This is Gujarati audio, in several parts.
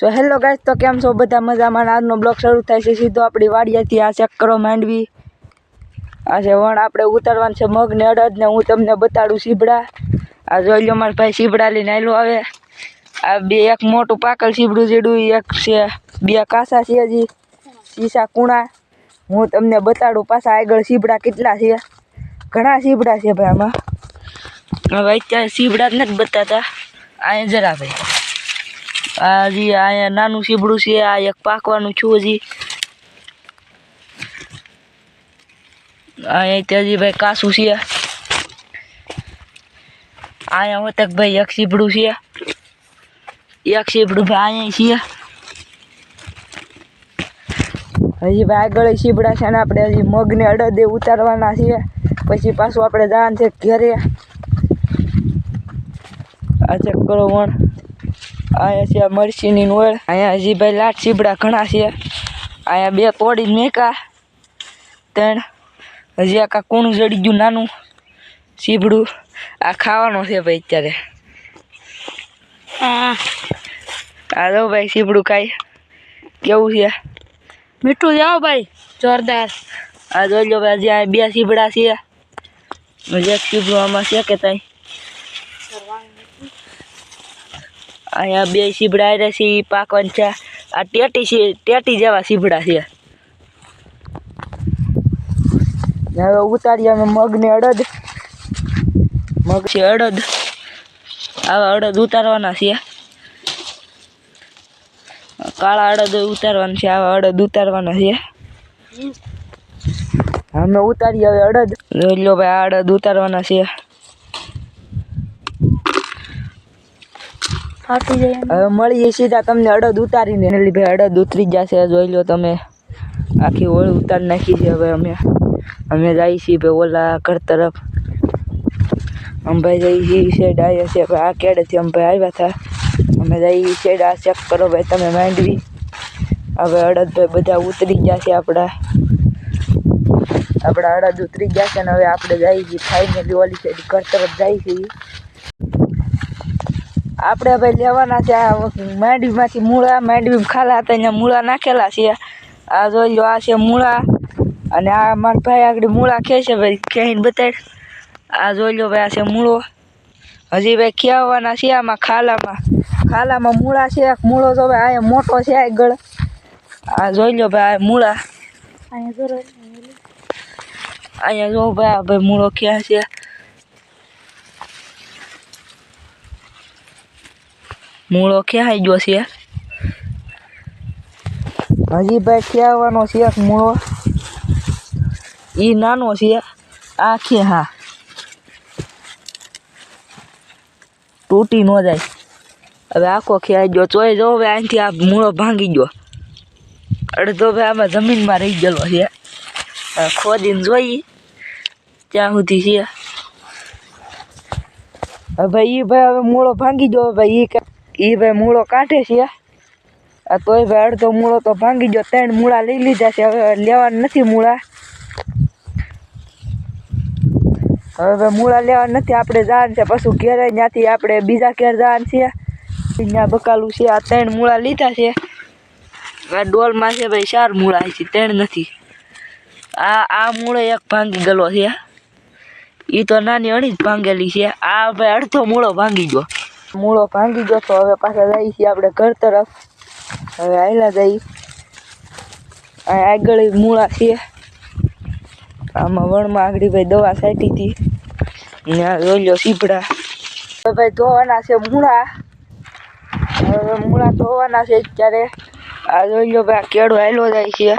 સો હેલો ગાઈસ તો કેમ છો? બધા મજામાં? આજનો બ્લોગ શરૂ થાય છે. સીધો આપણી વાડિયાથી આ ચેક કરો માંડવી. આ છે વણ આપણે ઉતારવાનું છે મગને અડદને હું તમને બતાડું સીબડા. આ જોઈ લો, મારા ભાઈ સીબડા લઈને આવેલો આવે. આ બે, એક મોટું પાકલ સીબડું જેડું એક છે, બે કાસા છે હજી. સીસા કુણા. હું તમને બતાડું પાછા આગળ સીબડા કેટલા છે. ઘણા સીબડા છે ભાઈ આમાં. હવે અત્યારે સીબડા જ નથી બતાતા. અહીંયા જરા ભાઈ. આ હજી અહીંયા નાનું સીબડું છે, આ એક પાકવાનું છું હજી. અહીંયા તે હજી ભાઈ કાસું છે. અહીંયા હોતક ભાઈ એક સીબડું છે. એક સીબડું ભાઈ અહીંયા છે. હજી ભાઈ આગળ સીબડા છે ને આપણે હજી મગને અડદે ઉતારવાના છીએ. પછી પાછું આપણે જવાનું છે ઘેરે. આ ચેક કરો વણ. અહીંયા છે આ મરચીની નોળ અહીંયા હજી ભાઈ લાટ સીબડા ઘણા છે. અહીંયા બે તોડી મેકા ત્રણ હજી આખા કૂણું જડી ગયું નાનું ચીબડું. આ ખાવાનું છે ભાઈ અત્યારે. આ જો ભાઈ સીબડું ખાઈ. કેવું છે? મીઠું જાઓ ભાઈ જોરદાર. આ જોઈ લો ભાઈ હજી બે સીબડા છે. હજી એક સીબડું આમાં છે કે તાઈ? અહીંયા બે સીબડા આવ્યા છે, ઈ પાકવાનું છે. આ ટેટી છે, ટેટી જેવા સીબડા છે. હવે ઉતારીએ અમે મગને અડદ. મગ છે અડદ. આવા અડદ ઉતારવાના છે. કાળા અડદ ઉતારવાના છે, આવા અડદ ઉતારવાના છે. અમે ઉતારીએ હવે અડદ. લો ભાઈ, આ અડદ ઉતારવાના છે. ફાટી જાય હવે મળીએ સીધા તમને અડદ ઉતારીને. એટલે ભાઈ, અડદ ઉતરી જશે જોઈ લો તમે. આખી ઓળ ઉતારી નાખી છે હવે અમે. અમે જઈએ છીએ ભાઈ ઓલા ઘર તરફ. અંભાઈ ભાઈ જઈએ છીએ શેડ આવ્યા છે. આ કેડેથી અમે ભાઈ આવ્યા હતા? અમે જઈએ શેડ, આ ચેક કરો ભાઈ, તમે માંડવી. હવે અડદ ભાઈ બધા ઉતરી ગયા છે આપણા આપણા અડદ ઉતરી ગયા છે ને હવે આપણે જઈએ છીએ ફાઇનલી ઓલી સાઈડ ઘર તરફ જઈએ છીએ આપણે ભાઈ લેવાના છે આ માંડવીમાંથી મૂળા માંડવી ખાલા હતા અહીંયા મૂળા નાખેલા છે. આ જોઈ લો આ છે મૂળા અને આ મારા ભાઈ આગળ મૂળા ખે છે ભાઈ ખેંચીને બતાડ આ જોઈ લો ભાઈ આ છે મૂળો. હજી ભાઈ ખેવાના છે આમાં ખાલામાં. ખાલામાં મૂળા છે એક મૂળો તો ભાઈ અહીંયા મોટો છે આગળ. આ જોઈ લો ભાઈ આ મૂળા. અહીંયા અહીંયા જો ભાઈ આ ભાઈ મૂળો ક્યાં છે? મૂળો ક્યાં ગયો છે? હજી ભાઈ ખેવાનો છે મૂળો? એ નાનો છે. આ હા? તૂટી ન જાય. હવે આખો ખેંચાઈ ગયો? ચોય જો હવે અહીંથી આ મૂળો ભાંગી ગયો. અડધો ભાઈ આમાં જમીનમાં રહી ગયેલો છે. ખોદીને જોઈ ત્યાં સુધી છે. હવે ભાઈ એ ભાઈ હવે મૂળો ભાંગી ગયો. ભાઈ એ એ ભાઈ મૂળો કાઢે છે. આ તોય ભાઈ અડધો મૂળો તો ભાંગી ગયો, ત્રણ મૂળા લઈ લીધા છે. હવે લેવાના નથી મૂળા. હવે ભાઈ મૂળા લેવા નથી, આપણે જવાનું છે પછી ઘેરે, ત્યાંથી આપણે બીજા ઘેર જવાનું છે. ત્યાં બકાલું છે, આ ત્રણ મૂળા લીધા છે. આ ડોલમાં છે ભાઈ ચાર મૂળા છે ત્રણ નથી. આ આ મૂળો એક ભાંગી ગયેલો છે. એ તો નાની અણી જ ભાંગેલી છે. આ ભાઈ અડધો મૂળો ભાંગી ગયો. મૂળો ભાંગી ગયો તો હવે પાછા જઈએ છીએ આપણે ઘર તરફ. હવે આયલા જઈ આગળ મૂળા છે આમાં વણમાં આગળ ભાઈ દવા છાંટી હતી. લો સીપડા. હવે ભાઈ ધોવાના છે મૂળા. હવે મૂળા ધોવાના છે ત્યારે આ જોઈ લો ભાઈ આ કેળો હાલ્યો જાય છે.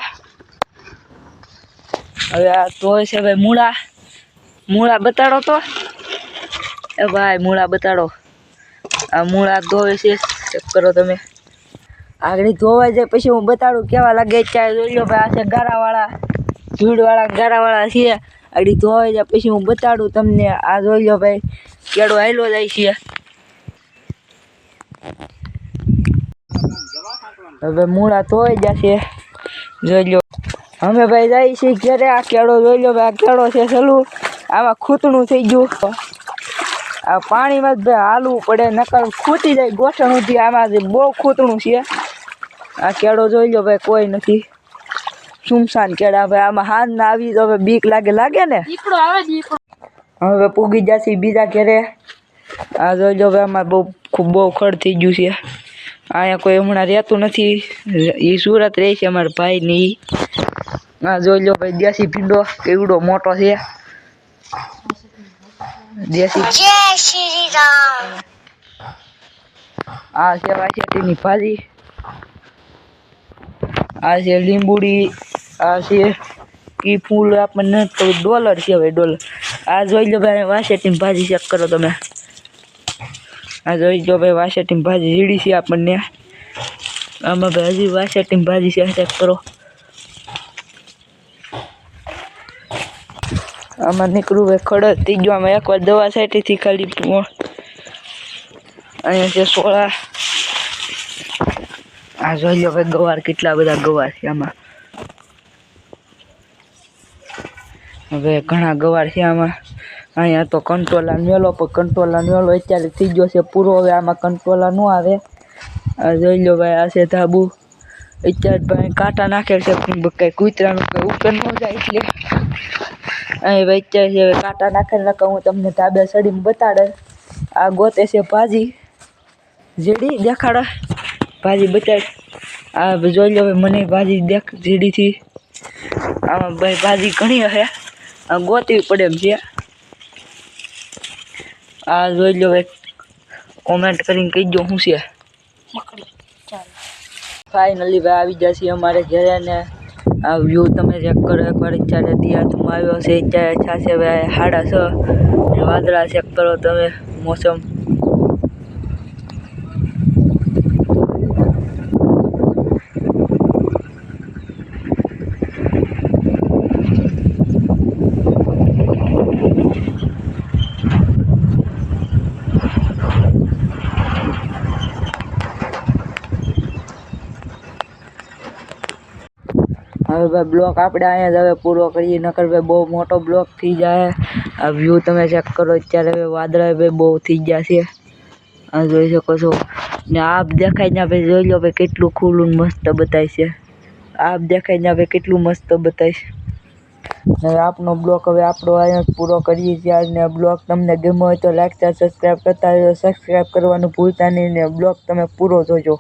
હવે આ ધોય છે ભાઈ મૂળા. મૂળા બતાડો તો. એ ભાઈ મૂળા બતાડો. આ મૂળા ધોવે છે. ચેક કરો તમે. આગળ ધોવાઈ જાય પછી હું બતાડું કેવા લાગે ત્યારે જોઈ લો ભાઈ, આ છે ગારાવાળા ધૂળવાળા ગારાવાળા છે. આગળ ધોવાઈ જાય પછી હું બતાડું તમને. આ જોઈ લો ભાઈ, કેળો હાલ્યો જાય છે. હવે મૂળા ધોવાઈ જશે. જોઈ લો. અમે ભાઈ જાય છે ક્યારે આ કેળો જોઈ લો ભાઈ, આ કેળો છે સલું આમાં ખૂતણું થઈ ગયું. આ પાણીમાં જ ભાઈ હાલવું પડે નકર ખૂટી જાય ગોઠણ ઉધી આમાં બહુ ખૂતણું છે આ કેળો જોઈ લો ભાઈ કોઈ નથી. સુમસાન કેળા ભાઈ આમાં હાજ ના આવી તો હવે બીક લાગે લાગે ને? હવે પૂગી જશે બીજા ઘેરે. આ જોઈ લો ભાઈ આમાં બહુ ખૂબ બહુ ખડ થઈ ગયું છે. અહીંયા કોઈ હમણાં રહેતું નથી. એ સુરત રહે છે અમારા ભાઈ ને આ જોઈ લો ભાઈ દેશી ભીંડો કેવડો મોટો છે. દેશી. આ છે વાસેટીની ભાજી. આ છે લીંબુડી. આ છે એ ફૂલ આપણને તો ડોલર છે ભાઈ ડોલર. આ જોઈ લો ભાઈ વાસેટીની ભાજી ચેક કરો તમે. આ જોઈ લો ભાઈ વાસેટીની ભાજી જીડી છે આપણને. આમાં ભાજી વાસેટીની ભાજી ચેક કરો. આમાં નીકળું ભાઈ ખડક થઈ ગયો. આમાં એકવાર દવા છાંટીથી ખાલી અહીંયા છે સોળા આ જોઈ લો ભાઈ ગવાર કેટલા બધા ગવાર છે આમાં. હવે ઘણા ગવાર છે આમાં. અહીંયા તો કંટ્રોલા મેલો પણ કંટ્રોલા મેલો અત્યારે થઈ ગયો છે પૂરો. હવે આમાં કંટ્રોલા ન આવે. આ જોઈ લો ભાઈ, આ છે ધાબુ. અત્યારે ભાઈ કાંટા નાખેલ છે કંઈ કૂતરાનું કંઈ ઉપર ન જાય એટલે. અહીં વેચે છે કાંટા નાખીને નકર હું તમને ધાબે ચડીને બતાડે. આ ગોતે છે ભાજી. જેડી દેખાડે. ભાજી બતાડ. આ જોઈ લો હવે મને ભાજી દેખ જેડીથી આમાં ભાઈ ભાજી ઘણી હશે આ ગોતવી પડે એમ છે. આ જોઈ લો ભાઈ કોમેન્ટ કરીને કહી દો શું છે. ફાઇનલી ભાઈ આવી જશે અમારે ઘરે ને આ વ્યૂ તમે ચેક કરો એકવાર અત્યારે દિયાતમાં આવ્યો છે અત્યારે છાશે ભાઈ સાડા વાદળા ચેક કરો તમે મોસમ. હવે ભાઈ બ્લોક આપણે અહીંયા જ હવે પૂરો કરીએ, નકર ભાઈ બહુ મોટો બ્લોક થઈ જાય. આ વ્યૂ તમે ચેક કરો, અત્યારે હવે વાદળા ભાઈ બહુ થઈ ગયા છે. આ જોઈ શકો છો. ને આપ દેખાય ને ભાઈ જોઈ લો ભાઈ કેટલું ખુલ્લું મસ્ત બતાય છે. આપ દેખાય ને ભાઈ કેટલું મસ્ત બતાય છે. હવે આપનો બ્લોક હવે આપણો અહીંયા પૂરો કરીએ છીએ. આજને બ્લોગ તમને ગમ્યો હોય તો લાઈક શેર સબસ્ક્રાઈબ કરતા સબસ્ક્રાઈબ કરવાનું ભૂલતા નહીં ને બ્લોગ તમે પૂરો જોજો.